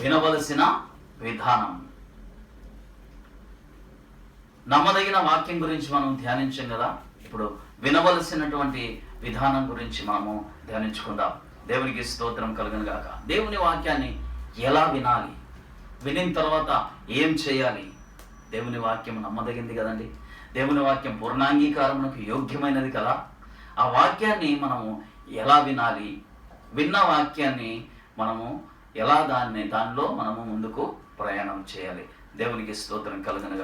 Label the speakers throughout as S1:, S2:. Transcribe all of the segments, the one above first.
S1: వినవలసిన విధానం. నమ్మదగిన వాక్యం గురించి మనం ధ్యానించాం కదా? ఇప్పుడు వినవలసినటువంటి విధానం గురించి మనము ధ్యానించుకుందాం. దేవునికి స్తోత్రం కలుగును గాక. దేవుని వాక్యాన్ని ఎలా వినాలి? వినిన తర్వాత ఏం చేయాలి? దేవుని వాక్యం నమ్మదగింది కదండి. దేవుని వాక్యం పూర్ణాంగీకారమునకు యోగ్యమైనది కదా? ఆ వాక్యాన్ని మనము ఎలా వినాలి? విన్న వాక్యాన్ని మనము ఎలా దాన్ని దానిలో మనము ముందుకు ప్రయాణం చేయాలి? దేవునికి స్తోత్రం కలుగును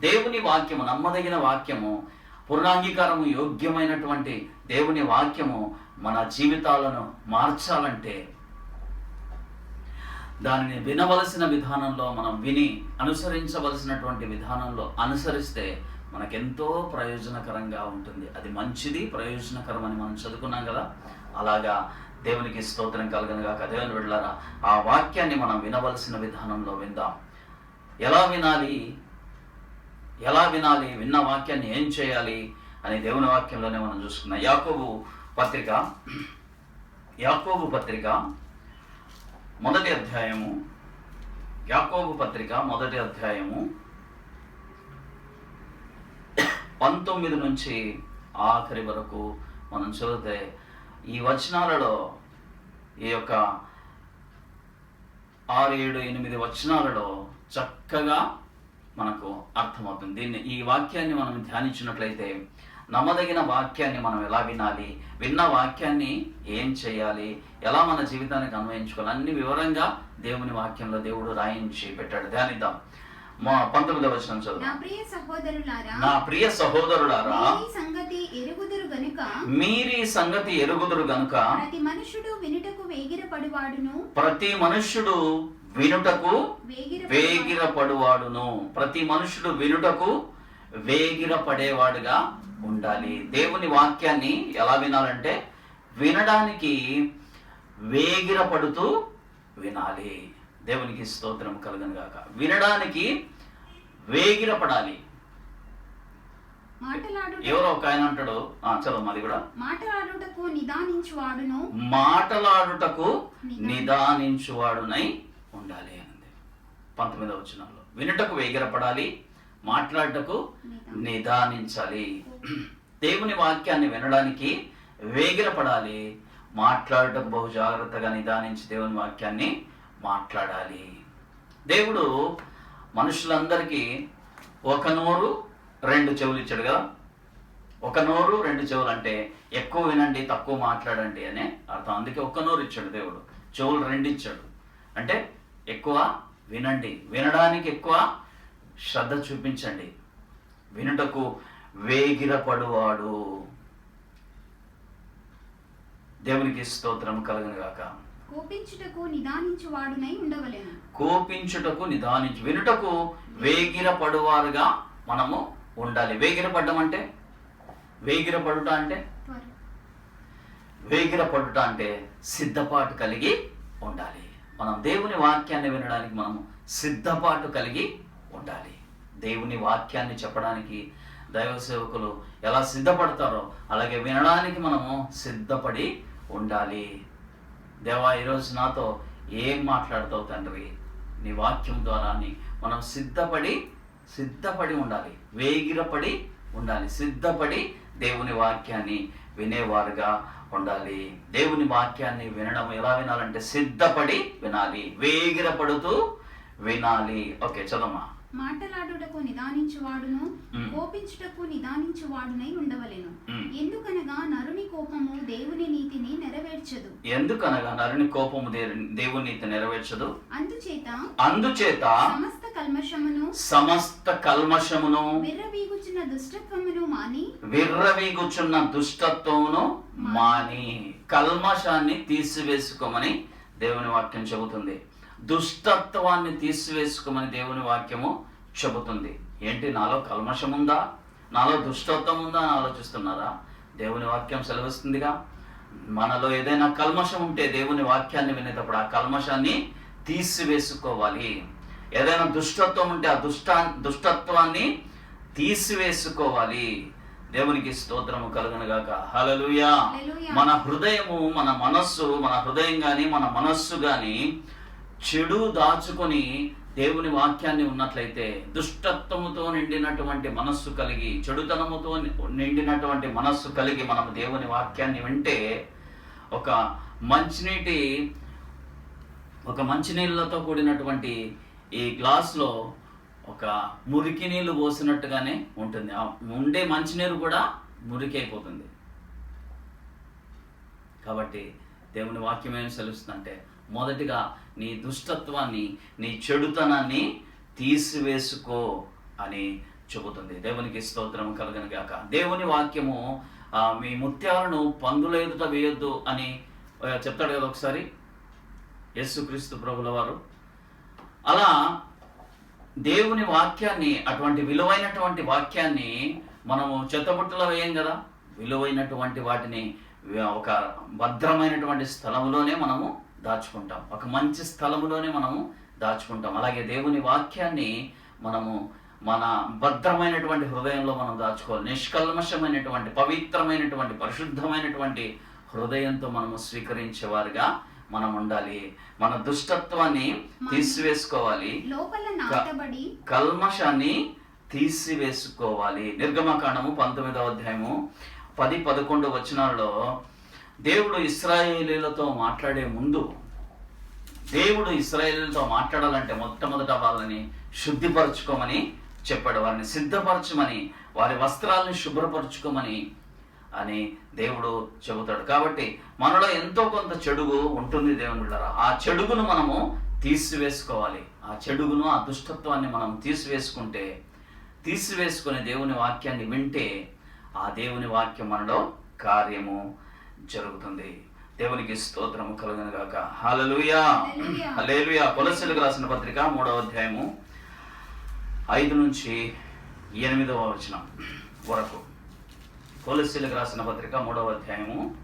S1: దేవుని వాక్యము నమ్మదగిన వాక్యము పూర్ణాంగీకారము యోగ్యమైనటువంటి దేవుని వాక్యము మన జీవితాలను మార్చాలంటే దానిని వినవలసిన విధానంలో మనం విని అనుసరించవలసినటువంటి విధానంలో అనుసరిస్తే మనకెంతో ప్రయోజనకరంగా ఉంటుంది. అది మంచిది ప్రయోజనకరం అని మనం చదువుకున్నాం కదా? అలాగా దేవునికి స్తోత్రం కలగనుగాక దేవుని వెళ్ళారా ఆ వాక్యాన్ని మనం వినవలసిన విధానంలో విందాం. ఎలా వినాలి? ఎలా వినాలి? విన్న వాక్యాన్ని ఏం చేయాలి? అని దేవుని వాక్యంలోనే మనం చూసుకున్నాం యాకోబు పత్రిక యాకోబు పత్రిక మొదటి అధ్యాయము. యాకోబు పత్రిక మొదటి అధ్యాయము పంతొమ్మిది నుంచి ఆఖరి వరకు మనం చదివితే ఈ వచనాలలో ఈ యొక్క ఆరు ఏడు ఎనిమిది వచనాలలో చక్కగా మనకు అర్థమవుతుంది. దీన్ని ఈ వాక్యాన్ని మనం ధ్యానించినట్లయితే నమ్మదగిన వాక్యాన్ని మనం ఎలా వినాలి? విన్న వాక్యాన్ని ఏం చేయాలి? ఎలా మన జీవితానికి అన్వయించుకోవాలి? అన్ని వివరంగా దేవుని వాక్యంలో దేవుడు రాయించి పెట్టాడు. ధ్యానిద్దాం. మా పంతొమ్మిదవ వచనం
S2: నా ప్రియ సహోదరులారా
S1: నా ప్రియ సహోదరులారా
S2: ఈ సంగతి ఎరుగుదురు గనుక
S1: మీరీ సంగతి ఎరుగుదురు గనుక
S2: ప్రతి మనుషుడు వినుటకు వేగిరపడువాడును.
S1: ప్రతి మనుష్యుడు వినుటకు
S2: వేగిర
S1: వేగిరపడువాడును. ప్రతి మనుషుడు వినుటకు వేగిరపడేవాడుగా ఉండాలి. దేవుని వాక్యాన్ని ఎలా వినాలంటే వినడానికి వేగిరపడుతూ వినాలి. దేవునికి స్తోత్రం కలుగను గాక. వినడానికి వేగిరపడాలి. ఎవరో ఒక ఆయన అంటాడు. ఆ, చదువు మాది కూడా.
S2: మాటలాడుటకు నిదానించువాడును.
S1: మాటలాడుటకు నిదానించువాడునై ఉండాలి అన్నది పంతొమ్మిదవ వచనంలో. వినుటకు వేగిరపడాలి మాట్లాడటకు నిదానించాలి. దేవుని వాక్యాన్ని వినడానికి వేగిరపడాలి మాట్లాడటకు బహు జాగ్రత్తగా నిదానించి దేవుని వాక్యాన్ని మాట్లాడాలి. దేవుడు మనుషులందరికీ ఒక నోరు రెండు చెవులు ఇచ్చాడు కదా. ఒక నోరు రెండు చెవులు అంటే ఎక్కువ వినండి తక్కువ మాట్లాడండి అనే అర్థం. అందుకే ఒక్క నోరు ఇచ్చాడు దేవుడు. చెవులు రెండు ఇచ్చాడు. అంటే ఎక్కువ వినండి. వినడానికి ఎక్కువ శ్రద్ధ చూపించండి. వినుటకు వేగిరపడువాడు. దేవునికి స్తోత్రం కలగను గాక.
S2: కోపించుటకు నిదానించువాడునై ఉండవలెను.
S1: కోపించుటకు నిదానించు వినుటకు వేగిరపడువారుగా మనము ఉండాలి. వేగిరపడ్డం అంటే? వేగిరపడుట అంటే?
S2: త్వర.
S1: వేగిరపడుట అంటే సిద్ధపాటు కలిగి ఉండాలి. మనం దేవుని వాక్యాన్ని వినడానికి మనము సిద్ధపాటు కలిగి ఉండాలి. దేవుని వాక్యాన్ని చెప్పడానికి దైవ సేవకులు ఎలా సిద్ధపడతారో అలాగే వినడానికి మనము సిద్ధపడి ఉండాలి. దేవా ఈరోజు నాతో ఏం మాట్లాడతావు తండ్రి? నీ వాక్యం ద్వారా అని మనం సిద్ధపడి సిద్ధపడి ఉండాలి. వేగిరపడి ఉండాలి. సిద్ధపడి దేవుని వాక్యాన్ని వినేవారుగా ఉండాలి. దేవుని వాక్యాన్ని వినడం ఎలా వినాలంటే సిద్ధపడి వినాలి. వేగిరపడుతూ వినాలి. ఓకే చదమ్మా
S2: మాటలాడుటకు నిదానించువాడును. కోపించుటకు నిదానించువాడునై ఉండవలెను. ఎందుకనగా నరుని కోపము దేవుని నీతిని నెరవేర్చదు.
S1: ఎందుకనగా నరుని కోపము దేవుని నీతి నెరవేర్చదు?
S2: అందుచేత
S1: అందుచేత
S2: సమస్త కల్మషమును
S1: సమస్త కల్మషమును
S2: విర్రవీగుచున్న దుష్టత్వమును మాని
S1: విర్రవీగుచున్న దుష్టత్వమును మాని కల్మషాన్ని తీసివేసుకోమని దేవుని వాక్యం చెబుతుంది. దుష్టత్వాన్ని తీసివేసుకోమని దేవుని వాక్యము చెబుతుంది ఏంటి? నాలో కల్మషం ఉందా నాలో దుష్టత్వం ఉందా అని ఆలోచిస్తున్నారా? దేవుని వాక్యం సెలవిస్తుందిగా. మనలో ఏదైనా కల్మషం ఉంటే దేవుని వాక్యాన్ని వినేటప్పుడు ఆ కల్మషాన్ని తీసివేసుకోవాలి. ఏదైనా దుష్టత్వం ఉంటే ఆ దుష్టా దుష్టత్వాన్ని తీసివేసుకోవాలి. దేవునికి స్తోత్రము కలుగునుగాక. హల్లెలూయా. మన హృదయము మన మనస్సు మన హృదయం గాని మన మనస్సు గాని చెడు దాచుకొని దేవుని వాక్యాన్ని ఉన్నట్లయితే దుష్టత్వముతో నిండినటువంటి మనస్సు కలిగి చెడుతనముతో నిండినటువంటి మనస్సు కలిగి మనం దేవుని వాక్యాన్ని వింటే ఒక మంచినీటి ఒక మంచినీళ్ళతో కూడినటువంటి ఈ గ్లాస్లో ఒక మురికి నీళ్ళు పోసినట్టుగానే ఉంటుంది. ఆ ఉండే మంచినీరు కూడా మురికి అయిపోతుంది. కాబట్టి దేవుని వాక్యం ఏం సెలుస్తుందంటే మొదటిగా నీ దుష్టత్వాన్ని నీ చెడుతనాన్ని తీసివేసుకో అని చెబుతుంది. దేవునికి స్తోత్రం కలగను గాక. దేవుని వాక్యము మీ ముత్యాలను పందుల ఎదుట వేయొద్దు అని చెప్తాడు కదా ఒకసారి. యేసుక్రీస్తు ప్రభుల వారు. అలా దేవుని వాక్యాన్ని అటువంటి విలువైనటువంటి వాక్యాన్ని మనము చెత్తబుట్టలో వేయం కదా. విలువైనటువంటి వాటిని ఒక భద్రమైనటువంటి స్థలంలోనే మనము దాచుకుంటాం. ఒక మంచి స్థలములోనే మనము దాచుకుంటాం. అలాగే దేవుని వాక్యాన్ని మనము మన భద్రమైనటువంటి హృదయంలో మనం దాచుకోవాలి. నిష్కల్మషమైనటువంటి పవిత్రమైనటువంటి పరిశుద్ధమైనటువంటి హృదయంతో మనము స్వీకరించేవారుగా మనం ఉండాలి. మన దుష్టత్వాన్ని తీసివేసుకోవాలి. కల్మషాన్ని తీసివేసుకోవాలి. నిర్గమకాండము పంతొమ్మిదవ అధ్యాయము పది పదకొండు వచనాల్లో దేవుడు ఇస్రాయేలీలతో మాట్లాడే ముందు దేవుడు ఇస్రాయేలీలతో మాట్లాడాలంటే మొట్టమొదట వాళ్ళని శుద్ధిపరచుకోమని చెప్పాడు వారిని సిద్ధపరచమని వారి వస్త్రాలను శుభ్రపరచుకోమని అని దేవుడు చెబుతాడు కాబట్టి మనలో ఎంతో కొంత చెడుగు ఉంటుంది దేవుని బిడ్డలారా. ఆ చెడుగును మనము తీసివేసుకోవాలి ఆ చెడుగును ఆ దుష్టత్వాన్ని మనం తీసివేసుకుంటే తీసివేసుకునే దేవుని వాక్యాన్ని వింటే ఆ దేవుని వాక్యం మనలో కార్యము జరుగుతుంది. దేవునికి స్తోత్రము కలుగును గాక. హల్లెలూయా.
S2: హల్లెలూయా.
S1: కొలసీలకు రాసిన పత్రిక మూడవ అధ్యాయము ఐదు నుంచి ఎనిమిదవ వచనం వరకు. కొలసీలకు రాసిన పత్రిక మూడవ అధ్యాయము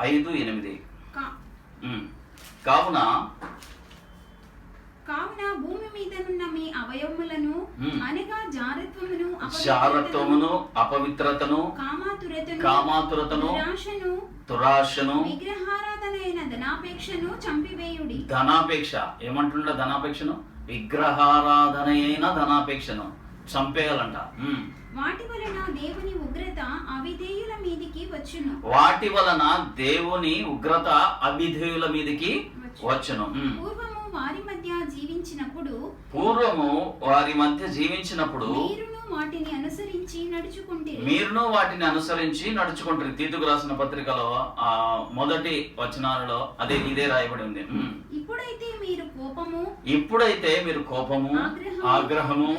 S1: ఐదు ఎనిమిది. కావున
S2: కావున భూమి మీదనున్న మీ అవయవములను. అనగా జారత్వమును
S1: జారత్వమును అపవిత్రతను
S2: కామాతురతను
S1: కామాతురతను
S2: నిరాశను
S1: దురాశను
S2: విగ్రహారాధనైన ధనాపేక్షను చంపివేయుడి.
S1: ధనాపేక్ష. ఏమంటుండ ధనాపేక్షను? విగ్రహారాధన అయిన ధనాపేక్షను. చంపేయాలంట.
S2: వాటి వలన దేవుని ఉగ్రత అవిధేయుల మీదికి వచ్చును.
S1: వాటి వలన దేవుని ఉగ్రత అవిధేయుల మీదికి వచ్చును. ఉమ్.
S2: వారి మధ్య జీవించినప్పుడు
S1: పూర్వము వారి మధ్య జీవించినప్పుడు
S2: మీరును వాటిని అనుసరించి నడుచుకుంటే
S1: మీరును వాటిని అనుసరించి నడుచుకుంటారు తీతుకు రాసిన పత్రికలో ఆ మొదటి వచనాలలో అదే ఇదే రాయబడి ఉంది.
S2: ఇప్పుడైతే మీరు కోపము
S1: ఇప్పుడైతే మీరు కోపము ఆగ్రహము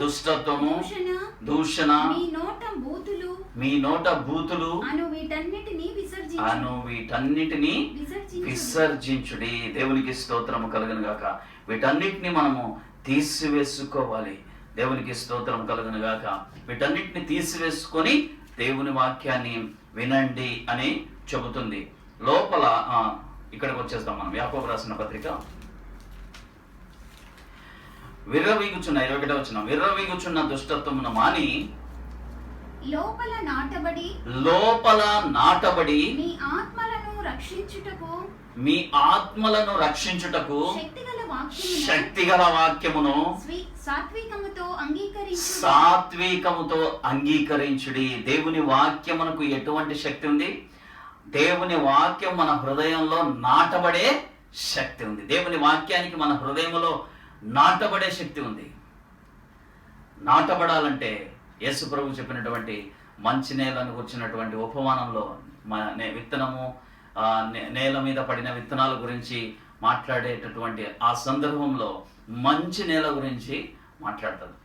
S2: దుష్టత్వము దూషణ మీ నోట బూతులు
S1: మీ నోట బూతులు
S2: అను వీటన్నిటిని విసర్జించు
S1: అను వీటన్నిటిని
S2: విసర్జించు
S1: విసర్జించుడి. దేవునికి స్తోత్రము కలుగును గాక. వీటన్నిటిని మనము తీసివేసుకోవాలి. దేవునికి స్తోత్రం కలుగును గాక. వీటన్నిటిని తీసివేసుకొని దేవుని వాక్యాన్ని వినండి అని చెబుతుంది. లోపల ఇక్కడికి వచ్చేస్తాం మనం. యాకోబు రాసిన పత్రిక. విర్రవీగుచున్న ఇరవై ఒకటో వచ్చిన విర్రవీగుచున్న దుష్టత్వమును మాని
S2: లోపల నాటబడి
S1: లోపల నాటబడి
S2: మీ ఆత్మలను రక్షించుటకు
S1: మీ ఆత్మలను రక్షించుటకు
S2: శక్తిగల వాక్యమును సాత్వికముతో అంగీకరించు
S1: సాత్వికముతో అంగీకరించుడి. దేవుని వాక్యమునకు ఎటువంటి శక్తి ఉంది? దేవుని వాక్యం మన హృదయంలో నాటబడే శక్తి ఉంది. దేవుని వాక్యానికి మన హృదయంలో నాటబడే శక్తి ఉంది. నాటబడాలంటే యేసు ప్రభు చెప్పినటువంటి మంచి నేలను వచ్చినటువంటి ఉపమానంలో మన విత్తనము నేల మీద పడిన విత్తనాల గురించి మాట్లాడేటటువంటి ఆ సందర్భంలో మంచి నేల గురించి మాట్లాడతాడు.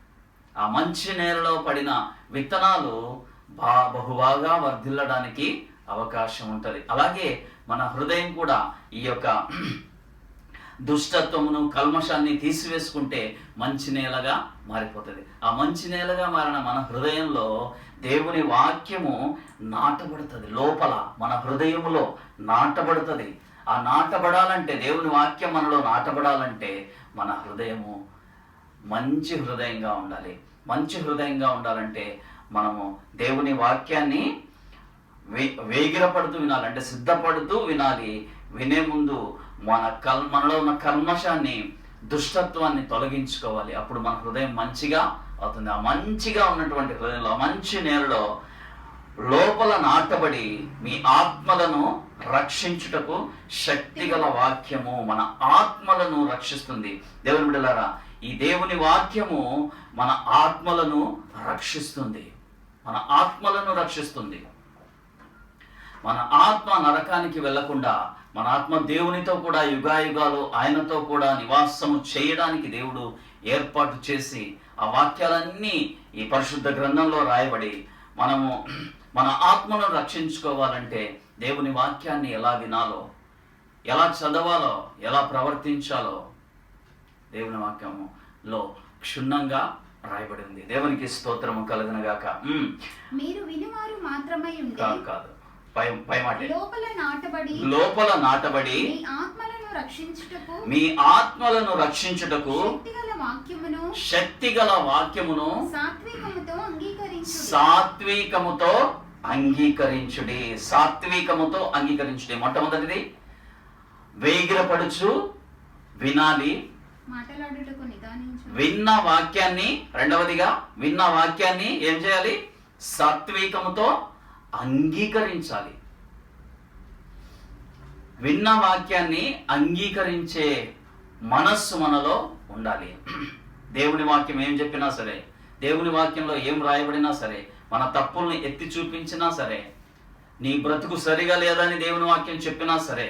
S1: ఆ మంచి నేలలో పడిన విత్తనాలు బా బహుబాగా వర్ధిల్లడానికి అవకాశం ఉంటుంది. అలాగే మన హృదయం కూడా ఈ యొక్క దుష్టత్వమును కల్మషాన్ని తీసివేసుకుంటే మంచి నేలగా మారిపోతుంది. ఆ మంచి నేలగా మారిన మన హృదయంలో దేవుని వాక్యము నాటబడుతుంది. లోపల మన హృదయములో నాటబడుతుంది. ఆ నాటబడాలంటే దేవుని వాక్యం మనలో నాటబడాలంటే మన హృదయము మంచి హృదయంగా ఉండాలి. మంచి హృదయంగా ఉండాలంటే మనము దేవుని వాక్యాన్ని వే వేగిరపడుతూ వినాలి. అంటే సిద్ధపడుతూ వినాలి. వినే ముందు మన కల్ మనలో ఉన్న కల్మషాన్ని దుష్టత్వాన్ని తొలగించుకోవాలి. అప్పుడు మన హృదయం మంచిగా అవుతుంది. ఆ మంచిగా ఉన్నటువంటి హృదయంలో మంచి నేలలో లోపల నాటబడి మీ ఆత్మలను రక్షించుటకు శక్తిగల వాక్యము మన ఆత్మలను రక్షిస్తుంది. దేవుని బిడ్డలారా ఈ దేవుని వాక్యము మన ఆత్మలను రక్షిస్తుంది. మన ఆత్మలను రక్షిస్తుంది. మన ఆత్మ నరకానికి వెళ్ళకుండా మన ఆత్మ దేవునితో కూడా యుగాయుగాలు ఆయనతో కూడా నివాసము చేయడానికి దేవుడు ఏర్పాటు చేసి ఆ వాక్యాలన్నీ ఈ పరిశుద్ధ గ్రంథంలో రాయబడి మనము మన ఆత్మను రక్షించుకోవాలంటే దేవుని వాక్యాన్ని ఎలా వినాలో ఎలా చదవాలో ఎలా ప్రవర్తించాలో దేవుని వాక్యములో క్షుణ్ణంగా రాయబడి ఉంది. దేవునికి స్తోత్రము కలుగునగాక
S2: మీరు వినువారు మాత్రమై
S1: కాదు కాదు.
S2: లోపల నాటబడి
S1: లోపల నాటబడి
S2: మీ ఆత్మలను రక్షించుటకు
S1: మీ ఆత్మలను రక్షించుటకు
S2: వాక్యమును
S1: శక్తిగల వాక్యమును
S2: సాత్వికముతో అంగీకరించు
S1: సాత్వికముతో అంగీకరించుడి. సాత్వికముతో అంగీకరించుడి. మొట్టమొదటిది వేగిరపడుచు వినాలి. విన్న వాక్యాన్ని రెండవదిగా విన్న వాక్యాన్ని ఏం చేయాలి? సాత్వికముతో అంగీకరించాలి. విన్న వాక్యాన్ని అంగీకరించే మనస్సు మనలో ఉండాలి. దేవుని వాక్యం ఏం చెప్పినా సరే దేవుని వాక్యంలో ఏం రాయబడినా సరే మన తప్పుల్ని ఎత్తి చూపించినా సరే నీ బ్రతుకు సరిగా లేదని దేవుని వాక్యం చెప్పినా సరే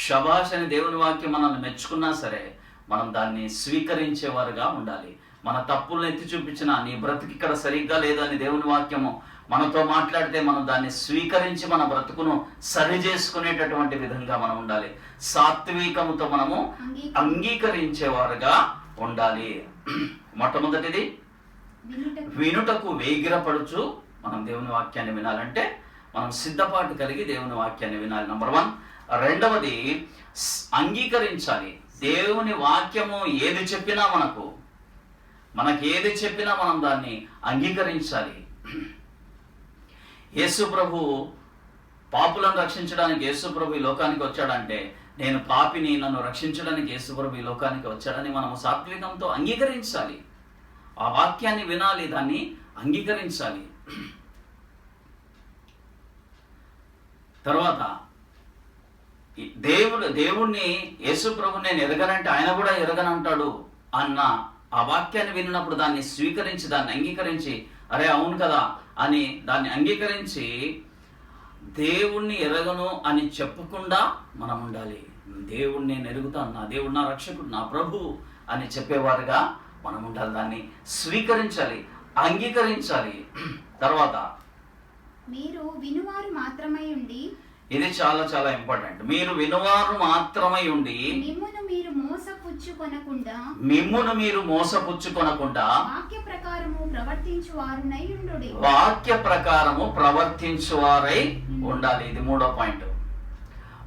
S1: షబాష్ అని దేవుని వాక్యం మనల్ని మెచ్చుకున్నా సరే మనం దాన్ని స్వీకరించేవారుగా ఉండాలి. మన తప్పులను ఎత్తి చూపించిన నీ బ్రతుకు ఇక్కడ సరిగ్గా లేదని దేవుని వాక్యము మనతో మాట్లాడితే మనం దాన్ని స్వీకరించి మన బ్రతుకును సరి చేసుకునేటటువంటి విధంగా మనం ఉండాలి. సాత్వికముతో మనము అంగీకరించేవారుగా ఉండాలి. మొట్టమొదటిది
S2: వినుటకు
S1: వేగిరపడుచు మనం దేవుని వాక్యాన్ని వినాలంటే మనం సిద్ధపాటు కలిగి దేవుని వాక్యాన్ని వినాలి. నంబర్ వన్ రెండవది అంగీకరించాలి. దేవుని వాక్యము ఏది చెప్పినా మనకు మనకి ఏది చెప్పినా మనం దాన్ని అంగీకరించాలి. యేసు ప్రభు పాపులను రక్షించడానికి యేసు ప్రభు ఈ లోకానికి వచ్చాడంటే నేను పాపిని నన్ను రక్షించడానికి యేసు ప్రభు ఈ లోకానికి వచ్చాడని మనం సాత్వికంతో అంగీకరించాలి. ఆ వాక్యాన్ని వినాలి దాన్ని అంగీకరించాలి. తర్వాత దేవుడు దేవుణ్ణి యేసు ప్రభు నేను ఎరగనంటే ఆయన కూడా ఎరగనంటాడు అన్న ఆ వాక్యాన్ని విన్నప్పుడు దాన్ని స్వీకరించి దాన్ని అంగీకరించి అరే అవును కదా అని దాన్ని అంగీకరించి దేవుణ్ణి ఎరగను అని చెప్పకుండా మనం ఉండాలి. దేవుణ్ణి నేను ఎరుగుతాను నా దేవుడు నా రక్షకుడు నా ప్రభు అని చెప్పేవారుగా మనం ఉండాలి. దాన్ని స్వీకరించాలి అంగీకరించాలి. తర్వాత
S2: మీరు వినువారు మాత్రమై ఉండి
S1: ఇది చాలా చాలా ఇంపార్టెంట్ మీరు వినువారు మాత్రమై ఉండి
S2: మిమ్మును మీరు మోసపుచ్చుకొనకుండా
S1: మిమ్మును మీరు మోసపుచ్చుకొనకుండా
S2: వాక్య ప్రకారము ప్రవర్తించు వారునై ఉండుడి.
S1: వాక్య ప్రకారము ప్రవర్తించువారై ఉండాలి. ఇది మూడో పాయింట్.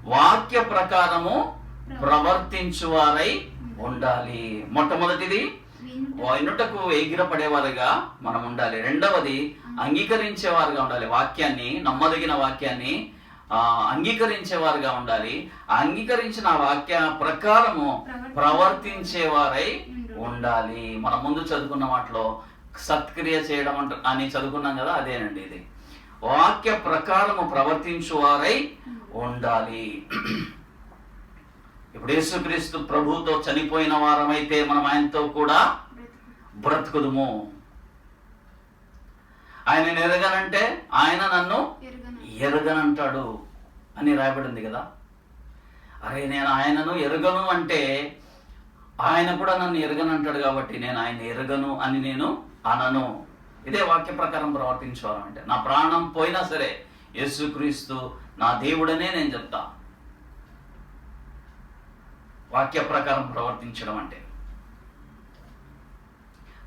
S1: వాక్య ప్రకారము ప్రవర్తించువారై ఉండాలి. మొట్టమొదటిది
S2: వినుట.
S1: వినుటకు ఎగిరపడేవారుగా మనం ఉండాలి. రెండవది అంగీకరించేవారుగా ఉండాలి. వాక్యాన్ని నమ్మదగిన వాక్యాన్ని అంగీకరించేవారుగా ఉండాలి. అంగీకరించిన ఆ వాక్య ప్రకారము ప్రవర్తించేవారై ఉండాలి. మనం ముందు చదువుకున్న వాటిలో సత్క్రియ చేయడం అంట అని చదువుకున్నాం కదా అదేనండి ఇది. వాక్య ప్రకారము ప్రవర్తించువారై ఉండాలి. ఇప్పుడు యేసుక్రీస్తు ప్రభుతో చనిపోయిన వారమైతే మనం ఆయనతో కూడా బ్రతుకుదుము. ఆయన ఎరగనంటే ఆయన నన్ను ఎరగనంటాడు అని రాయబడింది కదా. అరే నేను ఆయనను ఎరగను అంటే ఆయన కూడా నన్ను ఎరగనంటాడు కాబట్టి నేను ఆయన ఎరగను అని నేను అనను. ఇదే వాక్య ప్రకారం ప్రవర్తించేవారు అంటే నా ప్రాణం పోయినా సరే యేసుక్రీస్తు నా దేవుడనే నేను చెప్తా. వాక్య ప్రకారం ప్రవర్తించడం అంటే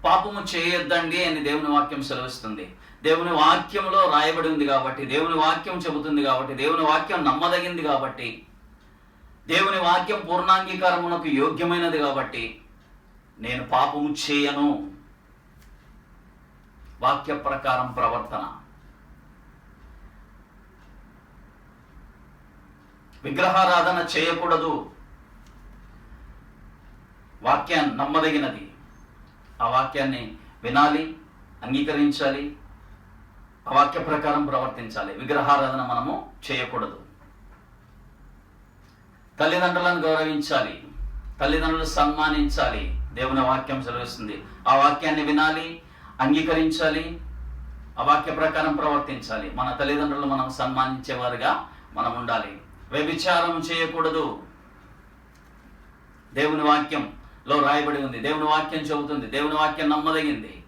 S1: పాపము చేయొద్దండి అని దేవుని వాక్యం సెలవిస్తుంది. దేవుని వాక్యంలో రాయబడి ఉంది కాబట్టి దేవుని వాక్యం చెబుతుంది కాబట్టి దేవుని వాక్యం నమ్మదగింది కాబట్టి దేవుని వాక్యం పూర్ణాంగీకారమునకు యోగ్యమైనది కాబట్టి నేను పాపము చేయను. వాక్య ప్రకారం ప్రవర్తన. విగ్రహారాధన చేయకూడదు. వాక్యాన్ని నమ్మదగినది. ఆ వాక్యాన్ని వినాలి అంగీకరించాలి ఆ వాక్య ప్రకారం ప్రవర్తించాలి. విగ్రహారాధన మనము చేయకూడదు. తల్లిదండ్రులను గౌరవించాలి. తల్లిదండ్రులు సన్మానించాలి. దేవుని వాక్యం సెలవిస్తుంది. ఆ వాక్యాన్ని వినాలి అంగీకరించాలి ఆ వాక్య ప్రకారం ప్రవర్తించాలి. మన తల్లిదండ్రులు మనం సన్మానించేవారుగా మనం ఉండాలి. వ్యభిచారం చేయకూడదు. దేవుని వాక్యంలో రాయబడి ఉంది. దేవుని వాక్యం చెబుతుంది. దేవుని వాక్యం నమ్మదగింది.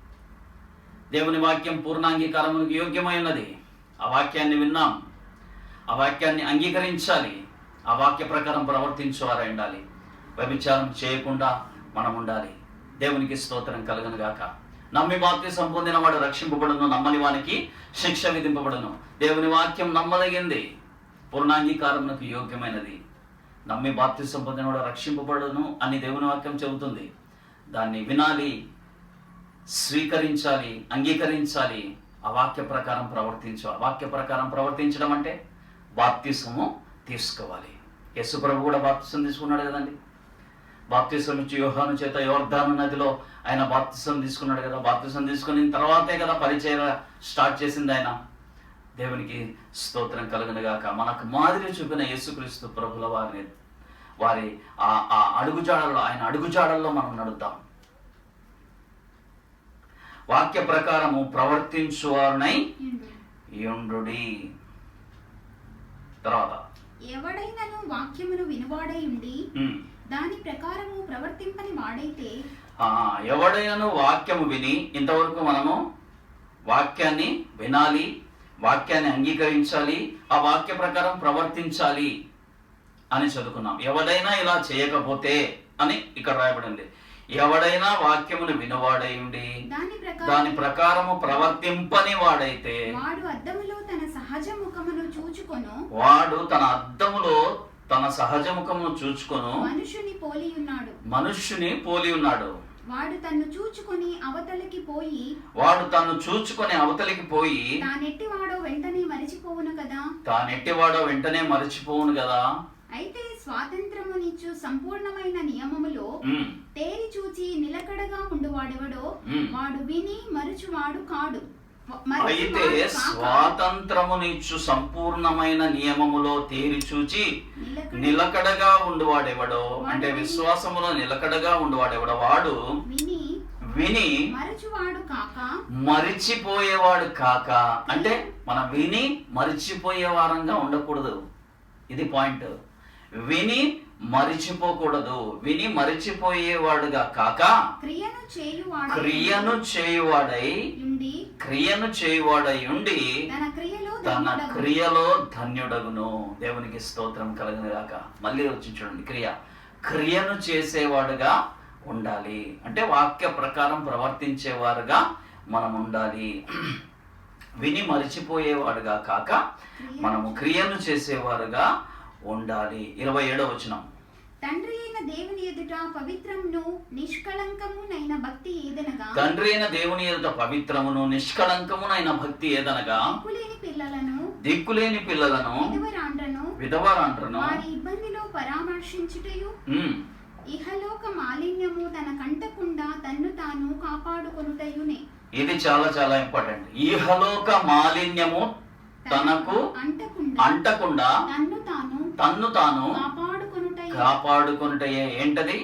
S1: దేవుని వాక్యం పూర్ణాంగీకారమునికి యోగ్యమై ఉన్నది. ఆ వాక్యాన్ని విన్నాం. ఆ వాక్యాన్ని అంగీకరించాలి. ఆ వాక్య ప్రకారం ప్రవర్తించేవారై ఉండాలి. వ్యభిచారం చేయకుండా మనం ఉండాలి దేవునికి స్తోత్రం కలుగును గాక. నమ్మి బాప్తిసం పొందిన వాడు రక్షింపబడును నమ్మని వానికి శిక్ష విధింపబడును. దేవుని వాక్యం నమ్మదగింది. పూర్ణాంగీకారమునకు యోగ్యమైనది. నమ్మి బాప్తిసం పొందినవాడు రక్షింపబడును అని దేవుని వాక్యం చెబుతుంది. దాన్ని వినాలి. స్వీకరించాలి అంగీకరించాలి ఆ వాక్య ప్రకారం ప్రవర్తించు ఆ వాక్య ప్రకారం ప్రవర్తించడం అంటే బాప్తిసము తీసుకోవాలి. యశు ప్రభు కూడా బాప్తిసం తీసుకున్నాడు కదండి. బాప్తిసం ఇచ్చి యోహాను చేత యోర్ధాను నదిలో ఆయన బాప్తిసం తీసుకున్నాడు కదా. బాప్తిసం తీసుకున్న తర్వాతే కదా పరిచయ స్టార్ట్ చేసింది ఆయన. దేవునికి స్తోత్రం కలుగునుగాక మనకు మాదిరి చూపిన యేసుక్రీస్తు ప్రభుల వారిని వారి ఆ ఆ అడుగుజాడల్లో ఆయన అడుగుజాడల్లో మనం నడుద్దాం. వాక్య ప్రకారము ప్రవర్తించువారునై
S2: యుండు.
S1: యుండుడి. తర్వాత.
S2: ఎవడైనను వాక్యమును వినువాడై ఉండి దాని ప్రకారము ప్రవర్తింపని వాడైతే
S1: ఎవడైనను వాక్యము విని ఇంతవరకు మనము వాక్యాన్ని వినాలి వాక్యాన్ని అంగీకరించాలి ఆ వాక్య ప్రకారం ప్రవర్తించాలి అని చదువుకున్నాం. ఎవడైనా ఇలా చేయకపోతే అని ఇక్కడ రాయబడింది. ఎవడైనా వాక్యమును వినవాడై ఉండి
S2: దాని
S1: దాని
S2: ప్రకారం
S1: ప్రకారము ప్రవర్తింపని వాడైతే
S2: వాడు అద్దములో తన సహజ ముఖమును చూచుకొను.
S1: వాడు తన అద్దములో తన సహజ ముఖమును చూచుకొను.
S2: మనుషుని పోలి ఉన్నాడు.
S1: మనుష్యుని పోలి ఉన్నాడు.
S2: వాడు తన్ను చూచుకొని అవతలికి పోయి
S1: వాడు తను చూచుకొని అవతలికి పోయి
S2: తానెట్టివాడో వెంటనే మరిచిపోవును కదా?
S1: తానెట్టివాడో వెంటనే మరచిపోవును కదా?
S2: అయితే స్వాతంత్రమునిచ్చు సంపూర్ణమైన నియమములో తేరి చూచి నిలకడగా ఉండువాడెవడో. వాడు విని మరుచువాడు కాడు.
S1: అయితే స్వాతంత్రమునిచ్చు సంపూర్ణమైన నియమములో తేరి చూచి
S2: నిలకడ
S1: నిలకడగా ఉండువాడెవడో? అంటే విశ్వాసములో నిలకడగా ఉండువాడెవడో? వాడు
S2: విని
S1: విని
S2: మరచువాడు కాక
S1: మరిచిపోయేవాడు కాక. అంటే మనం విని మరిచిపోయే వారంగా ఉండకూడదు. ఇది పాయింట్. విని మరిచిపోకూడదు. విని మరిచిపోయేవాడుగా కాక
S2: క్రియను చేయువాడు
S1: క్రియను చేయువాడై
S2: ఉండి
S1: క్రియను చేయువాడై ఉండి
S2: తన క్రియలో
S1: ధన్యుడగును. దేవునికి స్తోత్రం కలుగును గాక మళ్ళీ వచ్చి చూడండి క్రియ. క్రియను చేసేవాడుగా ఉండాలి. అంటే వాక్య ప్రకారం ప్రవర్తించేవారుగా మనం ఉండాలి విని మరిచిపోయేవాడుగా కాక మనము క్రియను చేసేవారుగా ఉండాలి. ఇరవై ఏడో వచనం.
S2: తండ్రి అయిన దేవుని ఎదుట పవిత్రమును నిష్కళంకమునైన భక్తి ఏదనగా?
S1: తండ్రి అయిన దేవుని ఎదుట పవిత్రమును నిష్కళంకమునైన భక్తి ఏదనగా?
S2: దిక్కులేని పిల్లలను
S1: దిక్కులేని పిల్లలను
S2: విధవరాండ్రను
S1: విధవరాండ్రను
S2: వారి ఇబ్బందిలో పరామర్శించుటయు? ఇహలోక మాలిన్యము తన కంటకుండా తన్ను తాను కాపాడుకొనుటయునే.
S1: ఇది చాలా చాలా ఇంపార్టెంట్. ఈహలోక మాలిన్యము తనకు
S2: అంటకుండా
S1: అంటకుండా
S2: తన్ను తాను
S1: కాపాడుకుంటే ఏంటది?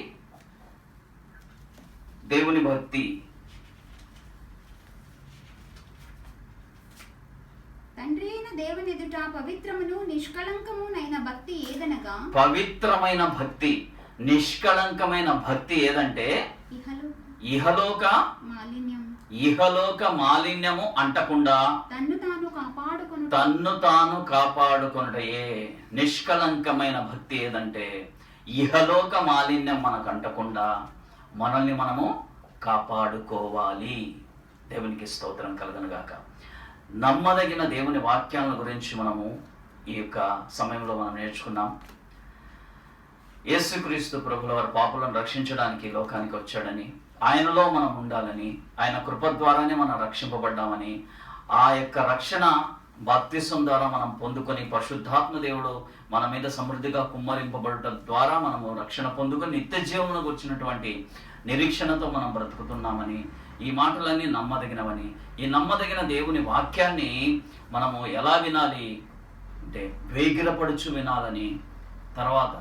S1: దేవుని భక్తి.
S2: తండ్రి అయిన దేవుని ఎదుట పవిత్రమును నిష్కళంకమునైన భక్తి ఏదనగా?
S1: పవిత్రమైన భక్తి. నిష్కళంకమైన భక్తి ఏదంటే
S2: ఇహలోక
S1: ఇహలోక
S2: మాలిన్యం
S1: ఇహలోక మాలిన్యము అంటకుండా
S2: తన్ను తాను
S1: కాపాడుకొనుటయే. నిష్కళంకమైన భక్తి ఏదంటే ఇహలోక మాలిన్యం మనకు అంటకుండా మనల్ని మనము కాపాడుకోవాలి. దేవునికి స్తోత్రం కలగనుగాక నమ్మదగిన దేవుని వాక్యాల గురించి మనము ఈ యొక్క సమయంలో మనం నేర్చుకున్నాం. యేసుక్రీస్తు ప్రభుల వారి పాపులను రక్షించడానికి లోకానికి వచ్చాడని ఆయనలో మనం ఉండాలని ఆయన కృప ద్వారానే మనం రక్షింపబడ్డామని ఆ యొక్క రక్షణ బాప్తిసం ద్వారా మనం పొందుకొని పరిశుద్ధాత్మ దేవుడు మన మీద సమృద్ధిగా కుమ్మరింపబడటం ద్వారా మనము రక్షణ పొందుకొని నిత్య జీవనకు వచ్చినటువంటి నిరీక్షణతో మనం బ్రతుకుతున్నామని ఈ మాటలన్నీ నమ్మదగినవని ఈ నమ్మదగిన దేవుని వాక్యాన్ని మనము ఎలా వినాలి అంటే వేగిరపడుచు వినాలని తర్వాత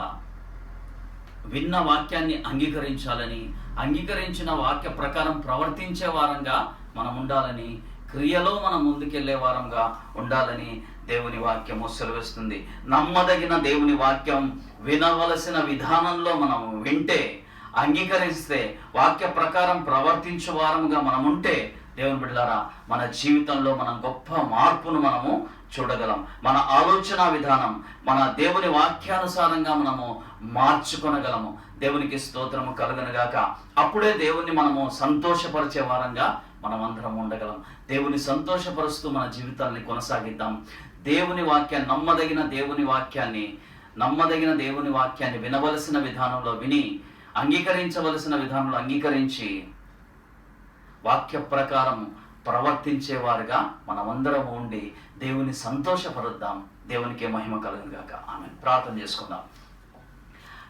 S1: విన్న వాక్యాన్ని అంగీకరించాలని అంగీకరించిన వాక్య ప్రకారం ప్రవర్తించే వారంగా మనం ఉండాలని క్రియలో మనం ముందుకెళ్ళే వారంగా ఉండాలని దేవుని వాక్యము సెలవిస్తుంది. నమ్మదగిన దేవుని వాక్యం వినవలసిన విధానంలో మనం వింటే అంగీకరిస్తే వాక్య ప్రకారం ప్రవర్తించే వారంగా మనం ఉంటే దేవుని బిడ్డలారా మన జీవితంలో మనం గొప్ప మార్పును మనము చూడగలం. మన ఆలోచన విధానం మన దేవుని వాక్యానుసారంగా మనము మార్చుకొనగలము. దేవునికి స్తోత్రము కలగనగాక అప్పుడే దేవుణ్ణి మనము సంతోషపరిచే వారంగా మనమందరం ఉండగలం. దేవుని సంతోషపరుస్తూ మన జీవితాన్ని కొనసాగిద్దాం. దేవుని వాక్యాన్ని నమ్మదగిన దేవుని వాక్యాన్ని నమ్మదగిన దేవుని వాక్యాన్ని వినవలసిన విధానంలో విని అంగీకరించవలసిన విధానంలో అంగీకరించి వాక్య ప్రకారం ప్రవర్తించేవారుగా మనమందరం ఉండి దేవుని సంతోషపరుద్దాం. దేవునికి మహిమ కలుగుగాక ఆమె ప్రార్థన చేసుకుందాం.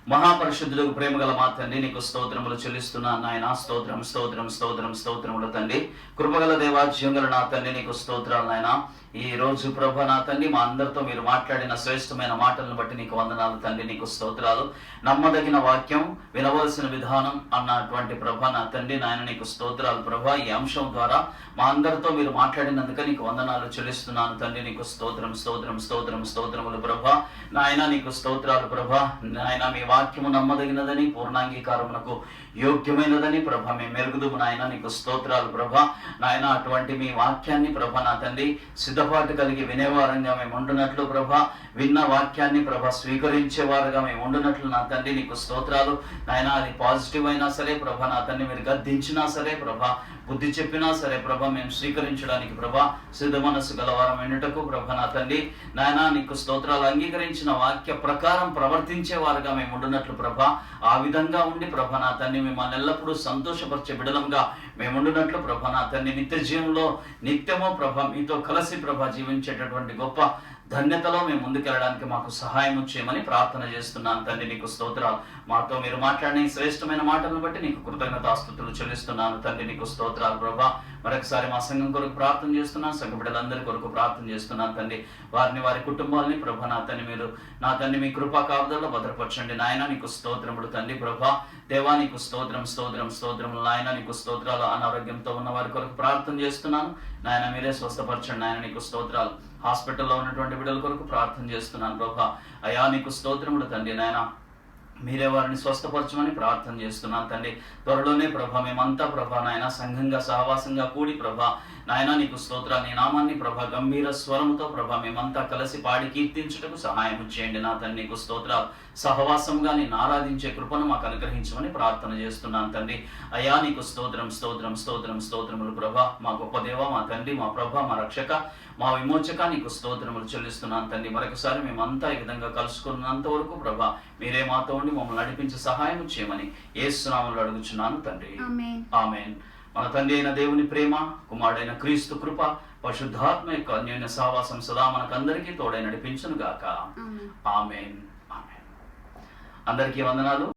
S1: మహాపరిశుద్ధులకు ప్రేమ గల మా తండ్రి నీకు స్తోత్రములు చెల్లిస్తున్నాను నాయన. స్తోత్రం స్తోత్రం స్తోత్రం స్తోత్రములు తండ్రి. కృపగల దేవాజ్యంగల నా తండ్రి నీకు స్తోత్రాలు నాయన. ఈ రోజు ప్రభ నా తండ్రి మా అందరితో మీరు మాట్లాడిన శ్రేష్టమైన మాటలను బట్టి నీకు వందనాలు తండ్రి నీకు స్తోత్రాలు. నమ్మదగిన వాక్యం వినవలసిన విధానం అన్నటువంటి ప్రభ నా తండ్రి నాయన నీకు స్తోత్రాలు ప్రభ. ఈ అంశం ద్వారా మా అందరితో మీరు మాట్లాడినందుకు నీకు వందనాలు చెల్లిస్తున్నాను తండ్రి నీకు స్తోత్రం స్తోత్రం స్తోత్రం స్తోత్రములు ప్రభ. నాయన నీకు స్తోత్రాలు ప్రభ. నాయన మీ వాక్యము నమ్మదగినదని పూర్ణాంగీకారమునకు యోగ్యమైనదని ప్రభ. మీ మెరుగుదుము నాయన నీకు స్తోత్రాలు ప్రభ. నాయన అటువంటి మీ వాక్యాన్ని ప్రభ నా తండ్రి సిద్ధపాటు కలిగి వినేవారంగా మేము ఉండునట్లు ప్రభ. విన్న వాక్యాన్ని ప్రభ స్వీకరించేవారుగా మేము ఉండునట్లు నా తండ్రి నీకు స్తోత్రాలు. నాయన అది పాజిటివ్ అయినా సరే ప్రభ నా తండ్రి మీరు గద్దించినా సరే ప్రభ బుద్ధి చెప్పినా సరే ప్రభ మేము స్వీకరించడానికి ప్రభ సిద్ధ మనసు గలవారం వెనుటకు ప్రభ నా తల్లి. నాయన నీకు స్తోత్రాలు అంగీకరించిన వాక్య ప్రకారం ప్రవర్తించే వారుగా మేము ఉండునట్లు ప్రభ. ఆ విధంగా ఉండి ప్రభ నా తల్లి మిమ్మల్ని ఎల్లప్పుడూ సంతోషపరిచే బిడలంగా మేము ఉండునట్లు ప్రభ నా తల్లి. నిత్య జీవంలో నిత్యము ప్రభ మీతో కలిసి ప్రభ జీవించేటటువంటి గొప్ప ధన్యతలో మేము ముందుకెళ్ళడానికి మాకు సహాయం చేయమని ప్రార్థన చేస్తున్నాను తండ్రి నీకు స్తోత్రాలు. మాతో మీరు మాట్లాడిన శ్రేష్టమైన మాటలను బట్టి నీకు కృతజ్ఞతాస్తుతులు చెల్లిస్తున్నాను. తండ్రి నీకు స్తోత్రాలు ప్రభా. మరొకసారి మా సంఘం కొరకు ప్రార్థన చేస్తున్నాను సంఘ బిడ్డలందరి కొరకు ప్రార్థన చేస్తున్నాను తండ్రి వారిని వారి కుటుంబాలని ప్రభ నా తండ్రి మీరు నా తండ్రి మీ కృపా కాపుదల్లో భద్రపరచండి. నాయన నీకు స్తోత్రముడు తండ్రి ప్రభా. దేవా నీకు స్తోత్రం స్తోత్రం స్తోత్రం నాయన నీకు స్తోత్రాలు అనారోగ్యంతో ఉన్న వారి కొరకు ప్రార్థన చేస్తున్నాను. నాయన మీరే స్వస్థపరచండి. నాయన నీకు స్తోత్రాలు. హాస్పిటల్లో ఉన్నటువంటి బిడ్డల కొరకు ప్రార్థన చేస్తున్నాను ప్రభా. అయా నీకు స్తోత్రముడు తండ్రి నాయన. మీరే వారిని స్వస్థపరచమని ప్రార్థన చేస్తున్నాను తండ్రి. త్వరలోనే ప్రభ మేమంతా ప్రభ నాయన సంఘంగా సహవాసంగా కూడి ప్రభ నాయన నీకు స్తోత్ర నీ నామాన్ని ప్రభ గంభీర స్వరముతో ప్రభ మేమంతా కలిసి పాడి కీర్తించుటకు సహాయం చేయండి నా తండ్రి నీకు స్తోత్ర సహవాసంగా నేను ఆరాధించే కృపను మాకు అనుగ్రహించమని ప్రార్థన చేస్తున్నాను తండ్రి. అయా నీకు స్తోత్రం స్తోత్రం స్తోత్రం స్తోత్రములు ప్రభ. మా గొప్ప దేవ మా తండ్రి మా ప్రభ మా రక్షక మా విమోచక నీకు స్తోత్రములు చెల్లిస్తున్నాను తండ్రి. మరొకసారి మేమంతా ఈ విధంగా కలుసుకున్నంత వరకు ప్రభ మీరే మాతో ఉండి మమ్మల్ని నడిపించి సహాయం చేయమని ఏసునామంలో అడుగుచున్నాను తండ్రి.
S2: ఆమేన్.
S1: మన తండ్రి అయిన దేవుని ప్రేమ కుమారుడైన క్రీస్తు కృప పరిశుద్ధాత్మ యొక్క అన్యోన్య సావాసం సదా మనకందరికీ తోడై నడిపించును గాక ఆమెన్. ఆమెన్. అందరికీ వందనాలు.